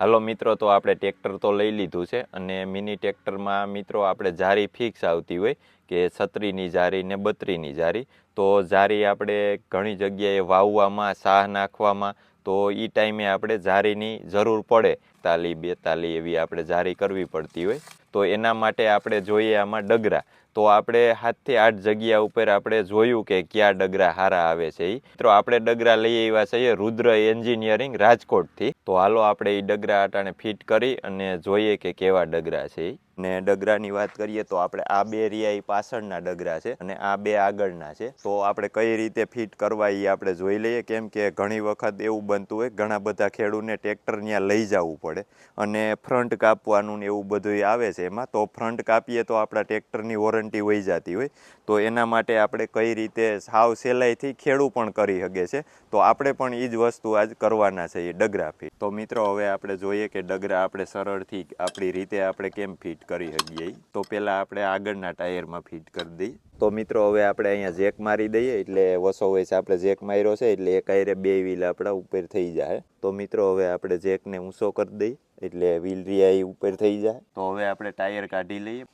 હાલો મિત્રો, તો આપણે ટ્રેક્ટર તો લઈ લીધું છે અને મિની ટ્રેક્ટરમાં મિત્રો આપણે જારી ફિક્સ આવતી હોય કે છત્રીની જારી ને બત્રીની જારી. તો જારી આપણે ઘણી જગ્યાએ વાવવામાં, સાહ નાખવામાં, તો એ ટાઈમે આપણે જારીની જરૂર પડે. તાલી, બેતાલી એવી આપણે જારી કરવી પડતી હોય. તો એના માટે આપણે જોઈએ આમાં ડગરા. તો આપણે સાતથી આઠ જગ્યા ઉપર આપણે જોયું કે કયા ડગરા હારા આવે છે એ મિત્રો, આપણે ડગરા લઈ આવ્યા છીએ રુદ્ર એન્જિનિયરિંગ રાજકોટથી. તો હાલો આપણે એ ડગરા અટાણે ફિટ કરી અને જોઈએ કે કેવા ડગરા છે. ને ડગરાની વાત કરીએ તો આપણે આ બે રિયા પાછળના ડગરા છે અને આ બે આગળના છે. તો આપણે કઈ રીતે ફિટ કરવા એ આપણે જોઈ લઈએ. કેમ કે ઘણી વખત એવું બનતું હોય ઘણા બધા ખેડૂતને ટ્રેક્ટર ત્યાં લઈ જવું પડે અને ફ્રન્ટ કાપવાનું ને એવું બધું આવે છે એમાં. તો ફ્રન્ટ કાપીએ તો આપણા ટ્રેક્ટરની વોરંટી વહી જતી હોય, તો એના માટે આપણે કઈ રીતે સાવ સહેલાઈથી ખેડૂ પણ કરી શકે છે, તો આપણે પણ એ જ વસ્તુ આજ કરવાના છે એ ડગરા ફિટ. તો મિત્રો, હવે આપણે જોઈએ કે ડગરા આપણે સરળથી આપણી રીતે આપણે કેમ ફિટ કરી શકીએ તો પહેલાં આપણે આગળના ટાયરમાં ફિટ કરી દઈએ. તો મિત્રો, હવે આપણે અહીંયા જેક મારી દઈએ, એટલે વસો વયસ આપણે જેક માર્યો છે, એટલે એક આયરે બે વ્હીલ આપણા ઉપર થઈ જાય. તો મિત્રો, હવે આપણે જેકને ઊંચો કરી દઈએ, એટલે વ્હીલ રિયા ઉપર થઈ જાય. તો હવે આપણે ટાયર કાઢી લઈએ.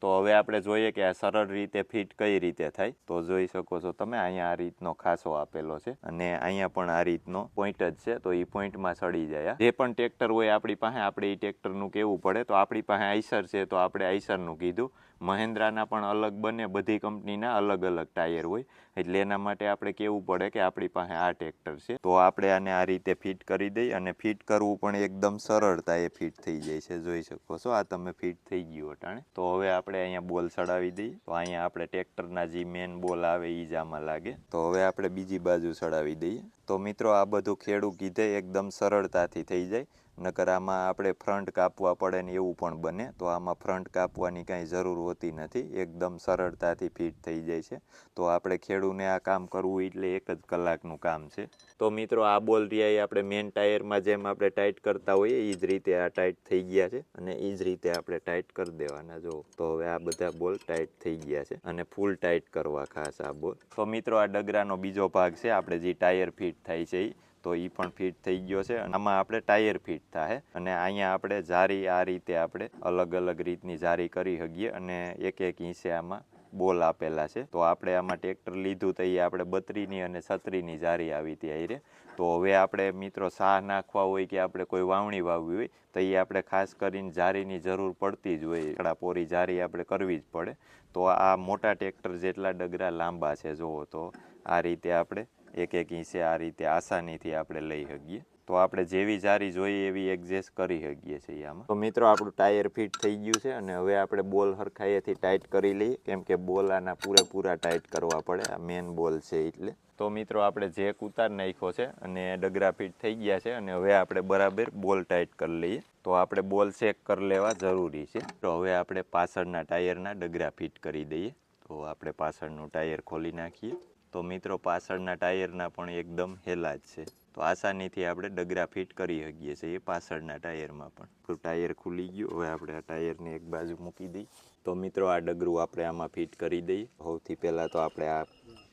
તો હવે આપણે જોઈએ કે આ સરળ રીતે ફિટ કઈ રીતે થાય. તો જોઈ શકો છો તમે, અહીંયા આ રીતનો ખાસો આપેલો છે અને અહીંયા પણ આ રીતનો પોઈન્ટ જ છે. તો એ પોઈન્ટમાં સડી જાય. જે પણ ટ્રેક્ટર હોય આપણી પાસે, આપણે એ ટ્રેક્ટરનું કેવું પડે? તો આપણી પાસે આઈસર છે, તો આપણે આઈસરનું કીધું. મહેન્દ્રાના પણ અલગ બને, બધી કંપનીના અલગ અલગ ટાયર હોય. એટલે એના માટે આપણે કેવું પડે કે આપણી પાસે આ ટ્રેક્ટર છે. તો આપણે આને આ રીતે ફિટ કરી દઈએ અને ફિટ કરવું પણ એકદમ સરળતાએ ફિટ થઈ જાય છે. જોઈ શકો છો, આ તમે ફિટ થઈ ગયું અટાણે. તો હવે આપણે અહીંયા બોલ ચડાવી દઈએ. તો અહીંયા આપણે ટ્રેક્ટરના જે મેન બોલ આવે એ જ આમાં લાગે. તો હવે આપણે બીજી બાજુ ચડાવી દઈએ. તો મિત્રો આ બધું ખેડૂ કીધે એકદમ સરળતાથી થઈ જાય. નકર આમાં આપણે ફ્રન્ટ કાપવા પડે ને એવું પણ બને. તો આમાં ફ્રન્ટ કાપવાની કાંઈ જરૂર હોતી નથી. એકદમ સરળતાથી ફિટ થઈ જાય છે. તો આપણે ખેડૂને આ કામ કરવું એટલે એક જ કલાકનું કામ છે. તો મિત્રો આ બોલ રહ્યા એ આપણે મેન ટાયરમાં જેમ આપણે ટાઈટ કરતા હોઈએ એ જ રીતે આ ટાઈટ થઈ ગયા છે. અને એ જ રીતે આપણે ટાઈટ કરી દેવાના. જો, તો હવે આ બધા બોલ ટાઈટ થઈ ગયા છે. અને ફૂલ ટાઈટ કરવા ખાસ આ બોલ. તો મિત્રો આ ડગરાનો બીજો ભાગ છે. આપણે જે ટાયર ફિટ થાય છે તો એ પણ ફિટ થઈ ગયો છે અને આમાં આપણે ટાયર ફિટ થાય અને અહીંયા આપણે જારી આ રીતે આપણે અલગ અલગ રીતની જારી કરી શકીએ અને એક એક ઇંચે આમાં બોલ આપેલા છે. તો આપણે આમાં ટ્રેક્ટર લીધું તો એ આપણે બત્રીની અને છત્રીની જારી આવી હતી આયરે. તો હવે આપણે મિત્રો સાહ નાખવા હોય કે આપણે કોઈ વાવણી વાવવી હોય તો એ આપણે ખાસ કરીને જારીની જરૂર પડતી જ હોય. એકડા પોરી જારી આપણે કરવી જ પડે. તો આ મોટા ટ્રેક્ટર જેટલા ડગરા લાંબા છે, જુઓ તો આ રીતે આપણે એક એક ઇંચે આ રીતે આસાનીથી આપણે લઈ શકીએ. તો આપણે જેવી જારી જોઈએ એવી એડજસ્ટ કરી શકીએ છીએ આમાં. તો મિત્રો, આપણું ટાયર ફિટ થઈ ગયું છે અને હવે આપણે બોલ હરખાઈએથી ટાઈટ કરી લઈએ. કેમ કે બોલ આના પૂરેપૂરા ટાઈટ કરવા પડે. આ મેન બોલ છે એટલે. તો મિત્રો, આપણે જેક ઉતાર નાખ્યો છે અને ડગરા ફિટ થઈ ગયા છે અને હવે આપણે બરાબર બોલ ટાઈટ કરી લઈએ. તો આપણે બોલ ચેક કરી લેવા જરૂરી છે. તો હવે આપણે પાછળના ટાયરના ડગરા ફિટ કરી દઈએ. તો આપણે પાછળનું ટાયર ખોલી નાખીએ. તો મિત્રો પાછળના ટાયરના પણ એકદમ હેલા જ છે. તો આસાનીથી આપણે ડગરા ફિટ કરી શકીએ છીએ પાછળના ટાયરમાં પણ. ટાયર ખુલી ગયું. હવે આપણે આ ટાયરને એક બાજુ મૂકી દઈએ તો મિત્રો આ ડગરું આપણે આમાં ફિટ કરી દઈએ. સૌથી પહેલાં તો આપણે આ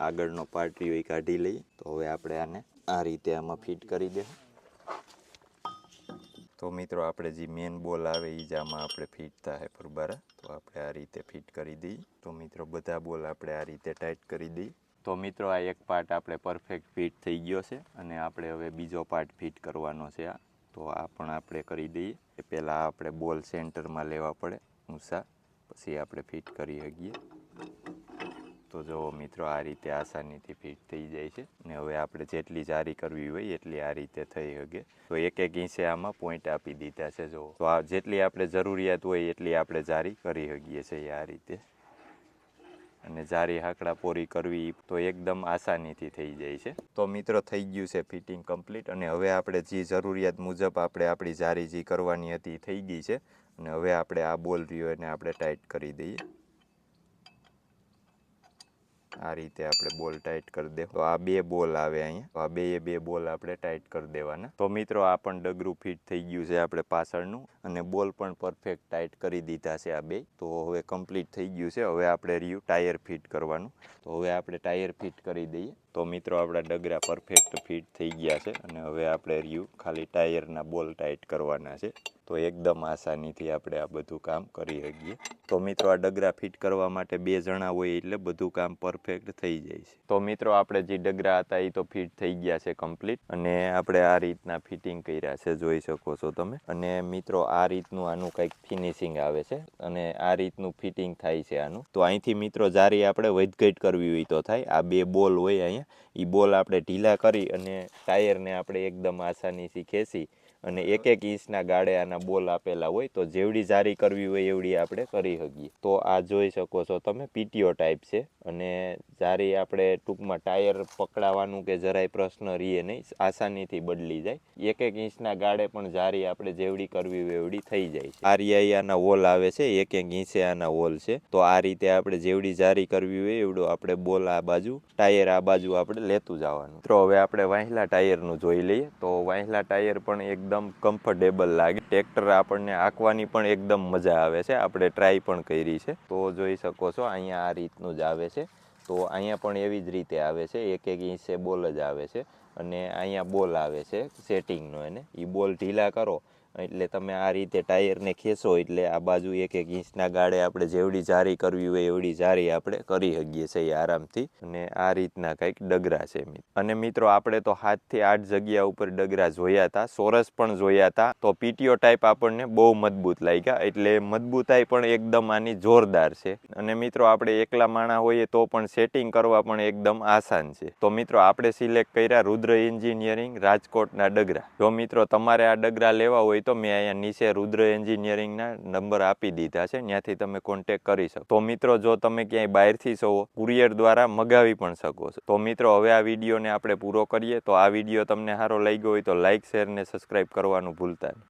આગળનો પાર્ટ રહ્યો કાઢી લઈએ. તો હવે આપણે આને આ રીતે આમાં ફિટ કરી દઈએ તો મિત્રો આપણે જે મેન બોલ આવે એ જ આમાં આપણે ફિટ થાય બરાબર તો આપણે આ રીતે ફિટ કરી દઈએ. તો મિત્રો બધા બોલ આપણે આ રીતે ટાઈટ કરી દઈએ. તો મિત્રો, આ એક પાર્ટ આપણે પરફેક્ટ ફિટ થઈ ગયો છે અને આપણે હવે બીજો પાર્ટ ફિટ કરવાનો છે આ. તો આ પણ આપણે કરી દઈએ. એ પહેલાં આપણે બોલ સેન્ટરમાં લેવા પડે ઊંસા પછી આપણે ફિટ કરી શકીએ. તો જુઓ મિત્રો, આ રીતે આસાનીથી ફિટ થઈ જાય છે ને હવે આપણે જેટલી જારી કરવી હોય એટલી આ રીતે થઈ શકે. તો એક એક ઇંચે આમાં પોઈન્ટ આપી દીધા છે જો તો આ જેટલી આપણે જરૂરિયાત હોય એટલી આપણે જારી કરી શકીએ છીએ આ રીતે. અને જારી હાકડા પોરી કરવી તો એકદમ આસાનીથી થઈ જાય છે. તો મિત્રો, થઈ ગયું છે ફિટિંગ કમ્પ્લીટ અને હવે આપણે જે જરૂરિયાત મુજબ આપણે આપણી જારી જે કરવાની હતી થઈ ગઈ છે. અને હવે આપણે આ બોલ રહ્યો એને આપણે ટાઈટ કરી દઈએ. આ રીતે આપણે બોલ ટાઈટ કરી દે. તો આ બે બોલ આવે અહીંયા. તો આ બે બે બોલ આપણે ટાઈટ કરી દેવાના. તો મિત્રો, આ પણ ડગરું ફિટ થઈ ગયું છે આપણે પાછળનું. અને બોલ પણ પરફેક્ટ ટાઈટ કરી દીધા છે આ બે. તો હવે કમ્પ્લીટ થઈ ગયું છે. હવે આપણે રહ્યું ટાયર ફિટ કરવાનું. તો હવે આપણે ટાયર ફિટ કરી દઈએ. તો મિત્રો, આપણા ડગરા પરફેક્ટ ફિટ થઈ ગયા છે અને હવે આપણે રહ્યું ખાલી ટાયરના બોલ ટાઈટ કરવાના છે. તો એકદમ આસાનીથી આપણે આ બધું કામ કરી શકીએ. તો મિત્રો, આ ડગરા ફિટ કરવા માટે બે જણા હોય એટલે બધું કામ પરફેક્ટ થઈ જાય છે. તો મિત્રો, આપણે જે ડગરા હતા એ તો ફિટ થઈ ગયા છે કમ્પ્લીટ અને આપણે આ રીતના ફિટિંગ કર્યા છે, જોઈ શકો છો તમે. અને મિત્રો, આ રીતનું આનું કંઈક ફિનિશિંગ આવે છે અને આ રીતનું ફિટિંગ થાય છે આનું. તો અહીંથી મિત્રો, જારી આપણે વધઘટ કરવી હોય તો થાય. આ બે બોલ હોય અહીંયા. એ બોલ આપણે ઢીલા કરી અને ટાયરને આપણે એકદમ આસાનીથી ખેંચી અને એક એક ઇંચના ગાળે આના બોલ આપેલા હોય તો જેવડી જારી કરવી હોય એવડી આપણે કરી શકીએ. તો આ જોઈ શકો છો તમે પીટીઓ ટાઈપ છે અને જારી આપણે ટૂંકમાં ટાયર પકડાવાનું કે જરાય પ્રશ્ન રહીએ નહીં આસાનીથી બદલી જાય. એક એક ઇંચના ગાળે પણ જારી આપણે જેવડી કરવી હોય એવડી થઈ જાય છે. આ રિયાઈ આના વોલ આવે છે, એક એક ઇંચે આના વોલ છે. તો આ રીતે આપણે જેવડી જારી કરવી હોય એવડો આપણે બોલ આ બાજુ, ટાયર આ બાજુ આપણે લેતું જવાનું. તો હવે આપણે વાંહલા ટાયરનું જોઈ લઈએ. તો વાંહલા ટાયર પણ એકદમ કમ્ફર્ટેબલ લાગે. ટ્રેક્ટર આપણને આંકવાની પણ એકદમ મજા આવે છે. આપણે ટ્રાય પણ કરી છે. તો જોઈ શકો છો, અહીંયા આ રીતનું જ આવે છે. તો અહીંયા પણ એવી જ રીતે આવે છે. એક એક ઇંચે બોલ જ આવે છે. અને અહીંયા બોલ આવે છે સેટિંગનો એને. એ બોલ ઢીલા કરો. એટલે તમે આ રીતે ટાયરને ખેંચો એટલે આ બાજુ એક એક ઇંચના ગાળે આપણે જેવડી જારી કરવી હોય એવડી જારી આપણે કરી શકીએ છીએ આરામથી. અને આ રીતના કંઈક ડગરા છે અને મિત્રો, આપણે તો હાથથી આઠ જગ્યા ઉપર ડગરા જોયા હતા સોરસ પણ જોયા હતા તો પીટીઓ ટાઈપ આપણને બહુ મજબૂત લાગ્યા, એટલે મજબૂતાઈ પણ એકદમ આની જોરદાર છે. અને મિત્રો, આપણે એકલા માણા હોઈએ તો પણ સેટિંગ કરવા પણ એકદમ આસાન છે. તો મિત્રો, આપણે સિલેક્ટ કર્યા રુદ્ર એન્જિનિયરિંગ રાજકોટના ડગરા. જો મિત્રો, તમારે આ ડગરા લેવા હોય તો મેં અહીંયા નીચે રુદ્ર એન્જિનિયરિંગના નંબર આપી દીધા છે. ત્યાંથી તમે કોન્ટેક કરી શકો. તો મિત્રો, જો તમે ક્યાંય બહારથી છો, કુરિયર દ્વારા મગાવી પણ શકો છો. તો મિત્રો, હવે આ વિડીયોને આપણે પૂરો કરીએ. તો આ વીડિયો તમને સારો લાગ્યો હોય તો લાઇક શેર ને સબસ્ક્રાઈબ કરવાનું ભૂલતા નહીં.